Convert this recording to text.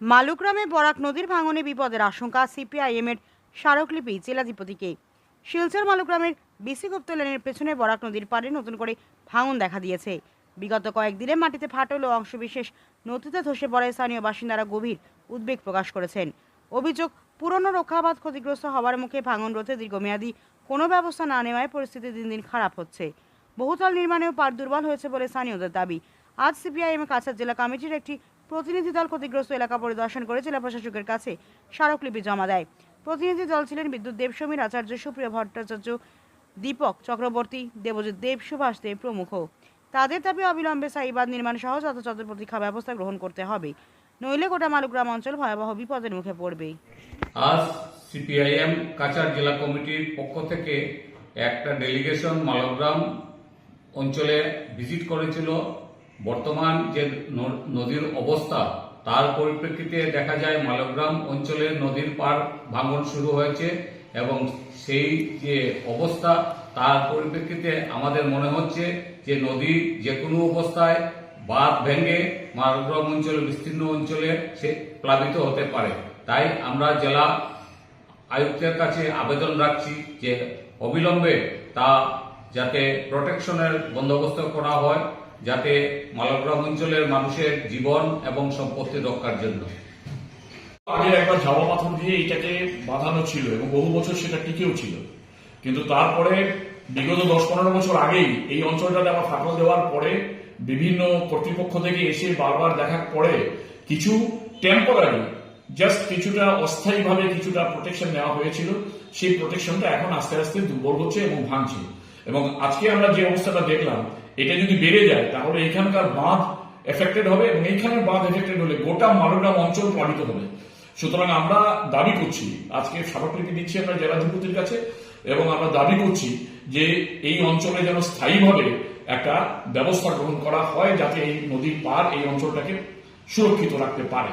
মালুগ্রামে বরাক নদীর ভাঙনে বিপদের আশঙ্কা সিপিআইএম এর স্মারকলিপি জেলাধিপতিকে। শিলচর মালুগ্রামের বিসি গুপ্ত লেনের পেছনে বরাক নদীর পাড়ে নতুন করে ভাঙন দেখা দিয়েছে। বিগত কয়েকদিনে মাটিতে ফাটল ও অংশবিশেষ নদীতে ধসে পড়ে স্থানীয় বাসিন্দারা গভীর উদ্বেগ প্রকাশ করেছেন। অভিযোগ, পুরনো রক্ষাবাদ ক্ষতিগ্রস্ত হওয়ার মুখে ভাঙন রোধে দীর্ঘমেয়াদী কোনো ব্যবস্থা না নেওয়ায় পরিস্থিতি দিন দিন খারাপ হচ্ছে। বহুতল নির্মাণেও পার দুর্বল হয়েছে বলে স্থানীয়দের দাবি। আজ সিপিআইএম কাছাড় জেলা কমিটির একটি প্রতিনিধি দল ক্ষতিগ্রস্ত এলাকা পরিদর্শন করে জেলা প্রশাসকের কাছে স্মারকলিপি জমা দেয়। প্রতিনিধি দল ছিলেন বিদ্যুৎ দেব সমীর আচার্য, সুপ্রিয় ভট্টাচার্য, দীপক চক্রবর্তী, দেবজিৎ দেব, সুভাষ দেব প্রমুখ। তাদের দাবি, অবিলম্বে সাইবাদ নির্মাণ সহ যথাযথ প্রতীক্ষা ব্যবস্থা গ্রহণ করতে হবে। নইলে গোটা মালুগ্রাম অঞ্চল ভয়াবহ বিপদের মুখে পড়বে। আজ সিপিআইএম কাছাড় জেলা কমিটির পক্ষ থেকে একটা ডেলিগেশন মালগ্রাম অঞ্চলে ভিজিট করেছিল বর্তমান যে নদীর অবস্থা, তার পরিপ্রেক্ষিতে দেখা যায় মালগ্রাম অঞ্চলে নদীর পার ভাঙন শুরু হয়েছে এবং সেই যে অবস্থা, তার পরিপ্রেক্ষিতে আমাদের মনে হচ্ছে যে নদী যে কোনো অবস্থায় বাঁধ ভেঙে মালগ্রাম অঞ্চলে, বিস্তীর্ণ অঞ্চলে সে প্লাবিত হতে পারে। তাই আমরা জেলা আয়ুক্তের কাছে আবেদন রাখছি যে অবিলম্বে তা যাতে প্রোটেকশনের বন্দোবস্ত করা হয়। যাতে মালগ্রাম অঞ্চলের মানুষের জীবন এবং সম্পত্তি রক্ষার জন্য। আগে একবার ঝাওয়া পাথর দিয়ে এটাকে বাঁধানো ছিল এবং বহু বছর সেটা টিকেও ছিল। কিন্তু তারপরে বিগত দশ পনেরো বছর আগেই এই অঞ্চলটাতে আবার ফাটল দেওয়ার পরে বিভিন্ন কর্তৃপক্ষ থেকে এসে বারবার দেখার পরে কিছু টেম্পোরারি জাস্ট কিছুটা অস্থায়ীভাবে কিছুটা প্রোটেকশন নেওয়া হয়েছিল। সেই প্রোটেকশনটা এখন আস্তে আস্তে দুর্বল হচ্ছে এবং ভাঙছে। এবং আজকে আমরা যে অবস্থাটা দেখলাম, এটা যদি বেড়ে যায়, তাহলে এখানকার বাঁধ এফেক্টেড হবে এবং এইখানে বাঁধ এফেক্টেড হলে গোটা মালগ্রাম অঞ্চল প্লাবিত হবে। সুতরাং আমরা দাবি করছি, আজকে স্মারকলিপি দিচ্ছি আমরা জেলাধিপতির কাছে, এবং আমরা দাবি করছি যে এই অঞ্চলে যেন স্থায়ীভাবে একটা ব্যবস্থা গ্রহণ করা হয় যাতে এই নদীর পার এই অঞ্চলটাকে সুরক্ষিত রাখতে পারে।